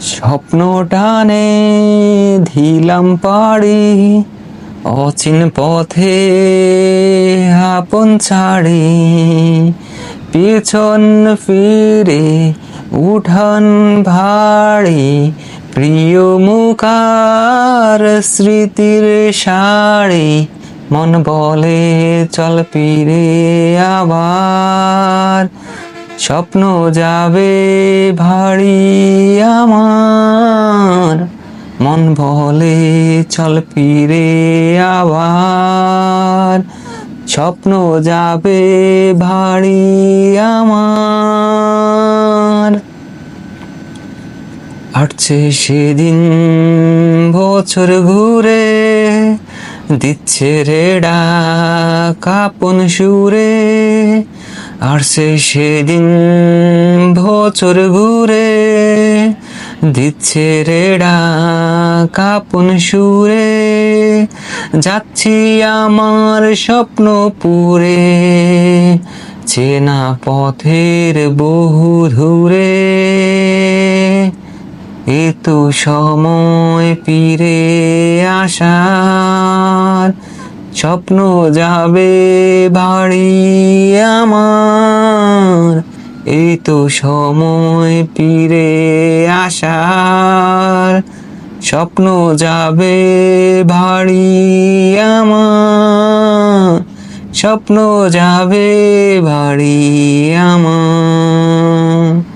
স্বপ্ন টানে, ধিলাম পাড়ি, অচিন পথে আপন ছাড়ি, পিছন ফিরে উঠান ভাড়ি, প্রিয় মুখার স্মৃতির শাড়ি মন বলে, চল ফিরে আবার। স্বপ্ন যাবে ভারী মন বলে, চল ফিরে আবার। স্বপ্ন যাবে ভারী আমার। আসছে সেদিন বছর ঘুরে, দিচ্ছে রেডা কাপন সুরে। আসছে সেদিন বছর ঘুরে দিচ্ছে রেডা কাপন সুরে, যাচ্ছি আমার স্বপ্ন পুরে। চেনা পথের বহু দূরে এ তো সময় ফিরে আসার। স্বপ্ন যাবে বাড়ি আমার এই তো সময় ফিরে আসার। স্বপ্ন যাবে ভারী আমার। স্বপ্ন যাবে ভারী আমার।